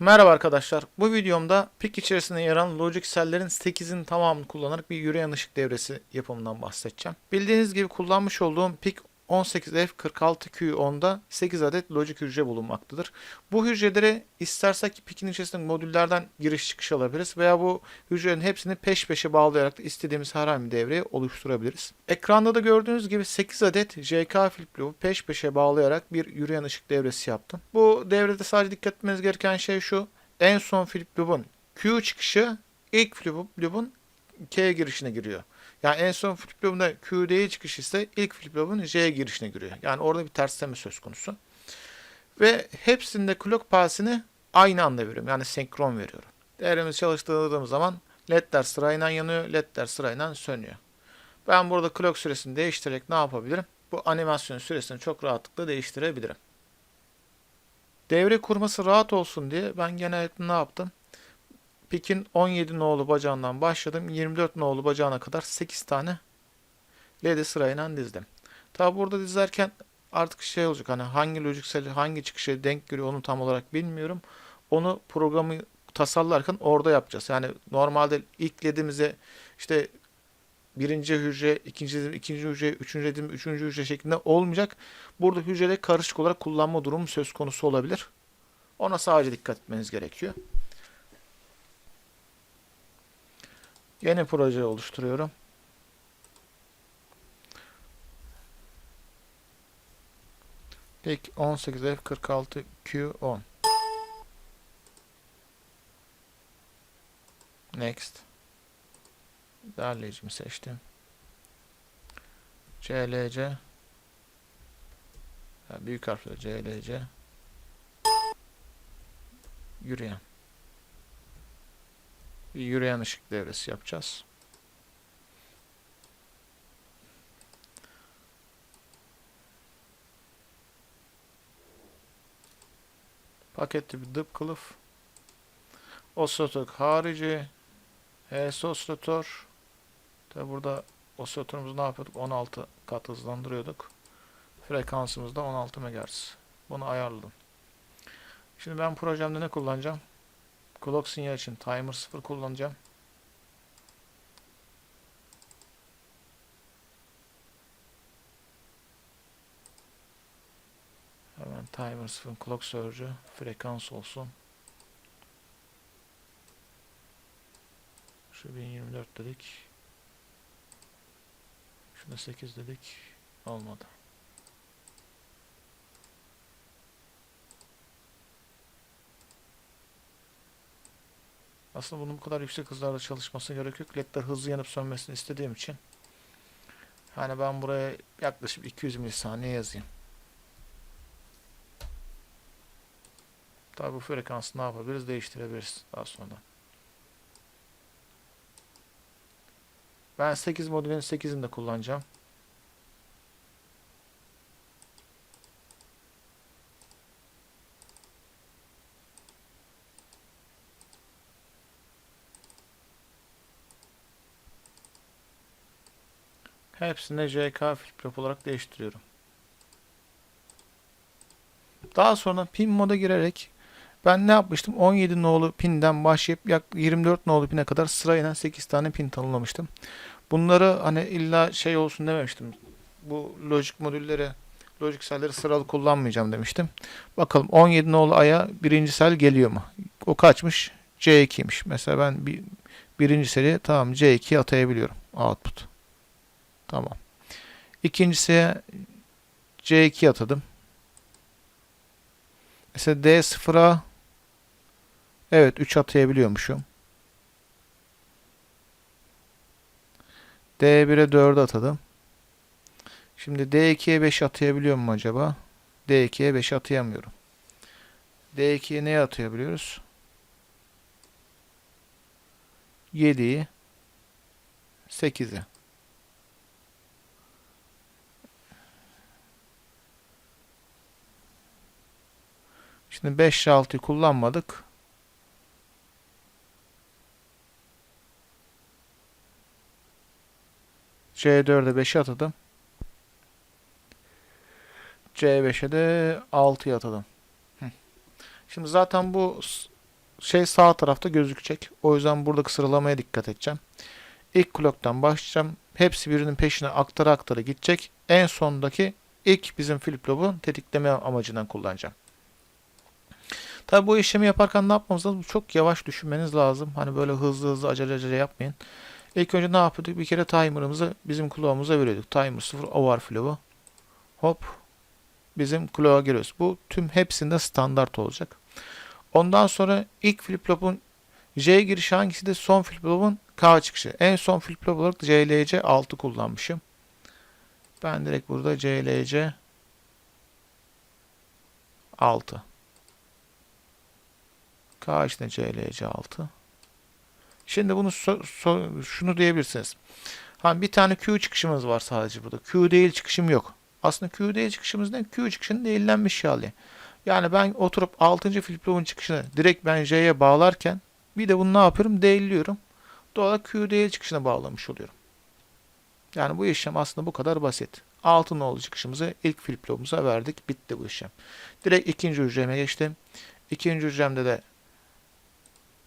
Merhaba arkadaşlar. Bu videomda PIC içerisinde yer alan logic cell'lerin 8'in tamamını kullanarak bir yürüyen ışık devresi yapımından bahsedeceğim. Bildiğiniz gibi kullanmış olduğum PIC 18F46Q10'da 8 adet logic hücre bulunmaktadır. Bu hücreleri istersek PIC'in içerisindeki modüllerden giriş çıkış alabiliriz veya bu hücrelerin hepsini peş peşe bağlayarak da istediğimiz herhangi bir devreye oluşturabiliriz. Ekranda da gördüğünüz gibi 8 adet JK flip flop'u peş peşe bağlayarak bir yürüyen ışık devresi yaptım. Bu devrede sadece dikkat etmeniz gereken şey şu. En son flip flop'un Q çıkışı ilk flip flop'un K girişine giriyor. Yani en son flip flop'unda QD'ye çıkış ise ilk flip flop'un J girişine giriyor. Yani orada bir tersleme söz konusu. Ve hepsinde clock passini aynı anda veriyorum. Yani senkron veriyorum. Değerimizi çalıştırdığım zaman ledler sırayla yanıyor, ledler sırayla sönüyor. Ben burada clock süresini değiştirerek ne yapabilirim? Bu animasyon süresini çok rahatlıkla değiştirebilirim. Devre kurması rahat olsun diye ben genellikle ne yaptım? Pik'in 17 nolu bacağından başladım. 24 nolu bacağına kadar 8 tane LED'i sırayla dizdim. Tabi burada dizerken artık şey olacak hani hangi lojiksel hangi çıkışa denk geliyor onu tam olarak bilmiyorum. Onu programı tasarlarken orada yapacağız. Yani normalde ilk LED'imize işte birinci hücre, ikinci dilim, ikinci hücre, üçüncü dilim, üçüncü hücre şeklinde olmayacak. Burada hücreleri karışık olarak kullanma durumu söz konusu olabilir. Ona sadece dikkat etmeniz gerekiyor. Yeni proje oluşturuyorum. Pek 18F46Q10 Next. Derleyicimi seçtim. CLC büyük harfle CLC Yürüyen yürüyen ışık devresi yapacağız. Paketli bir dıp kılıf. Osilatör harici. HS osilatör. Tabi burada osilatörümüzü ne yapıyorduk? 16 kat hızlandırıyorduk. Frekansımız da 16 MHz. Bunu ayarladım. Şimdi ben projemde ne kullanacağım? Clock sinyal için timer 0 kullanacağım. Hemen timer 0 clock surge'ü frekans olsun. Şu 1024 dedik. Şuna 8 dedik. Olmadı. Aslında bunun bu kadar yüksek hızlarda çalışmasına gerek yok. LED'ler hızlı yanıp sönmesini istediğim için. Hani ben buraya yaklaşık 200 milisaniye yazayım. Tabi bu frekansı ne yapabiliriz? Değiştirebiliriz daha sonra. Ben 8 modülün 8'ini de kullanacağım. Hepsini JK flip olarak değiştiriyorum. Daha sonra pin moda girerek ben ne yapmıştım? 17 nolu pinden başlayıp yak 24 nolu pine kadar sırayla 8 tane pin tanımlamıştım. Bunları hani illa şey olsun dememiştim. Bu lojik modülleri, lojik selleri sıralı kullanmayacağım demiştim. Bakalım 17 nolu aya birinci sel geliyor mu? O kaçmış? C2'ymiş. Mesela ben bir, birinci seri tamam C2 atayabiliyorum. Output. Tamam. İkincisiye C2 atadım. Mesela D0'a evet 3 atayabiliyormuşum. D1'e 4 atadım. Şimdi D2'ye 5 atayabiliyor mu acaba? D2'ye 5 atayamıyorum. D2'ye neye atayabiliyoruz? 7'yi 8'i. Şimdi 5 ile 6'yı kullanmadık. C4'e 5'i atadım. C5'e de 6'yı atadım. Şimdi zaten bu şey sağ tarafta gözükecek. O yüzden buradaki sıralamaya dikkat edeceğim. İlk kloktan başlayacağım. Hepsi birinin peşine aktara aktara gidecek. En sondaki ilk bizim flip tetikleme amacından kullanacağım. Tabi bu işlemi yaparken ne yapmamız lazım? Çok yavaş düşünmeniz lazım. Hani böyle hızlı hızlı acele acele yapmayın. İlk önce ne yapıyorduk? Bir kere timer'ımızı bizim clock'umuza veriyorduk. Timer 0 overflow'u. Hop. Bizim clock'a giriyoruz. Bu tüm hepsinde standart olacak. Ondan sonra ilk flip flop'un J girişi hangisi de son flip flop'un K çıkışı. En son flip flop olarak CLC 6 kullanmışım. Ben direkt burada CLC 6. K içinde CLC 6. Şimdi bunu so, so, şunu diyebilirsiniz. Hani bir tane Q çıkışımız var sadece burada. Q değil çıkışım yok. Aslında Q değil çıkışımız ne? Q çıkışının değillenmiş hali. Yani ben oturup 6. flip çıkışını direkt ben J'ye bağlarken bir de bunu ne yapıyorum? Değilliyorum. Doğal Q değil çıkışına bağlamış oluyorum. Yani bu işlem aslında bu kadar basit. 6 nolu çıkışımızı ilk flip verdik. Bitti bu işlem. Direkt ikinci hücreme geçtim. İkinci hücremde de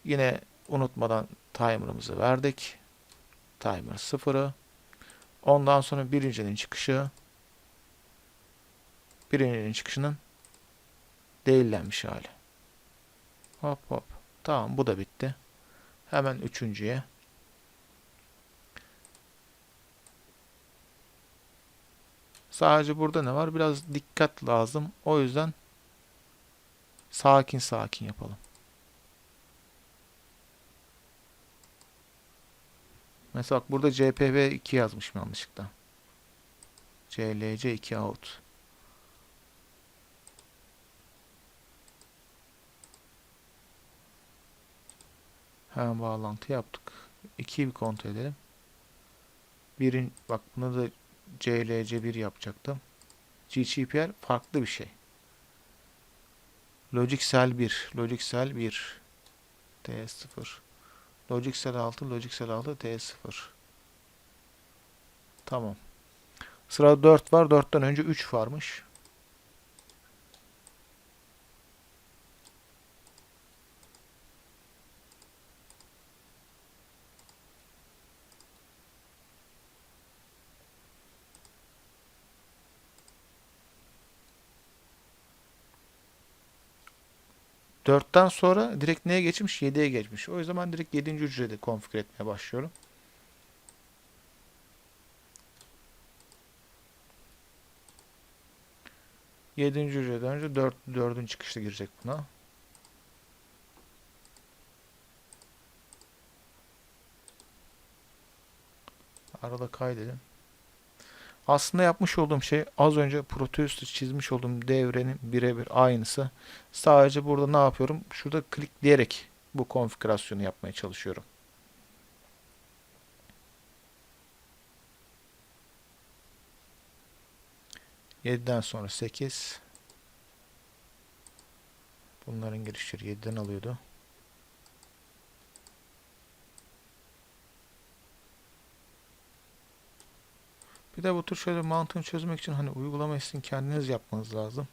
yine unutmadan timer'ımızı verdik. Timer 0'ı. Ondan sonra birincinin çıkışı birincinin çıkışının değillenmiş hali. Hop hop. Tamam bu da bitti. Hemen üçüncüye. Sadece burada ne var? Biraz dikkat lazım. O yüzden sakin sakin yapalım. Mesela bak burada CPV 2 yazmışım yanlışlıkla. CLC 2 out. Hemen bağlantı yaptık. 2'yi bir kontrol edelim. Birin, bak buna da CLC1 yapacaktım. GCPR farklı bir şey. Logicsel 1, Logicsel 1, TS0. Logicsel 6, Logicsel 6, T0. Tamam. Sırada 4 var. 4'ten önce 3 varmış. Dörtten sonra direkt neye geçmiş? 7'ye geçmiş. O yüzden direkt 7. hücrede konfigür etmeye başlıyorum. Yedinci hücreden önce dört, dördün çıkışta girecek buna. Arada kaydedelim. Aslında yapmış olduğum şey az önce Proteus'ta çizmiş olduğum devrenin birebir aynısı. Sadece burada ne yapıyorum? Şurada klikleyerek bu konfigürasyonu yapmaya çalışıyorum. Yediden sonra 8. Bunların girişleri 7'den alıyordu. Bir de bu tür şöyle mantığını çözmek için hani uygulama sizin kendiniz yapmanız lazım.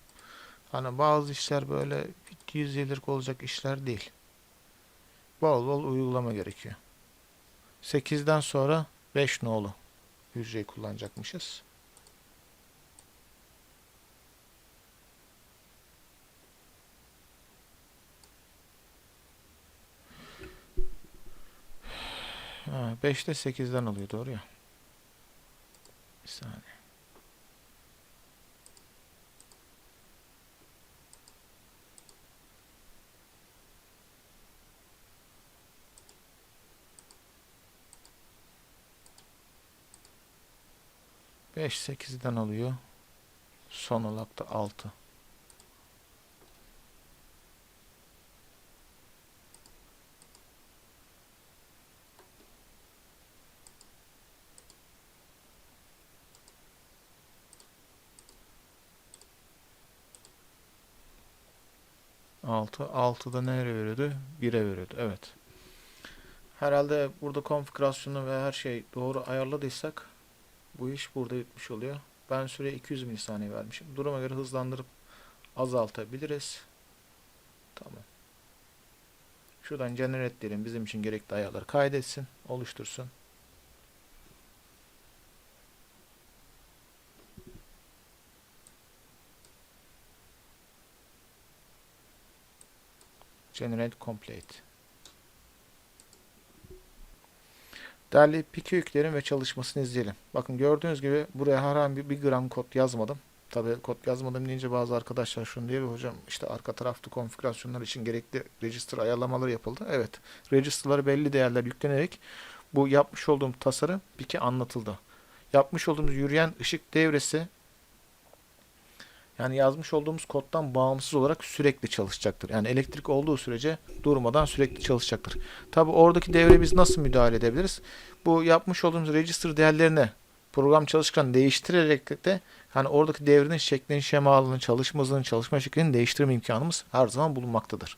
Hani bazı işler böyle 100 yıllık olacak işler değil. Bol bol uygulama gerekiyor. 8'den sonra 5 nolu hücreyi kullanacakmışız. Ha, 5'te 8'den alıyor doğru ya. Saniye. Beş sekizden alıyor. Son olarak da altı. Altı. Altıda nereye veriyordu? 1'e veriyordu. Evet. Herhalde burada konfigürasyonu ve her şey doğru ayarladıysak bu iş burada bitmiş oluyor. Ben süre 200 milisaniye vermişim. Duruma göre hızlandırıp azaltabiliriz. Tamam. Şuradan generate diyelim bizim için gerekli ayarları kaydetsin, oluştursun. Generate complete. Değerli piki yüklerin ve çalışmasını izleyelim. Bakın gördüğünüz gibi buraya herhangi bir gram kod yazmadım. Tabi kod yazmadım deyince bazı arkadaşlar şunu diyor hocam işte arka tarafta konfigürasyonlar için gerekli register ayarlamaları yapıldı. Evet register'ları belli değerler yüklenerek bu yapmış olduğum tasarım piki anlatıldı. Yapmış olduğumuz yürüyen ışık devresi yani yazmış olduğumuz koddan bağımsız olarak sürekli çalışacaktır. Yani elektrik olduğu sürece durmadan sürekli çalışacaktır. Tabi oradaki devreye biz nasıl müdahale edebiliriz? Bu yapmış olduğumuz register değerlerine program çalışırken değiştirerek de hani oradaki devrenin şeklini, şemalını, çalışma hızını, çalışma şeklini değiştirme imkanımız her zaman bulunmaktadır.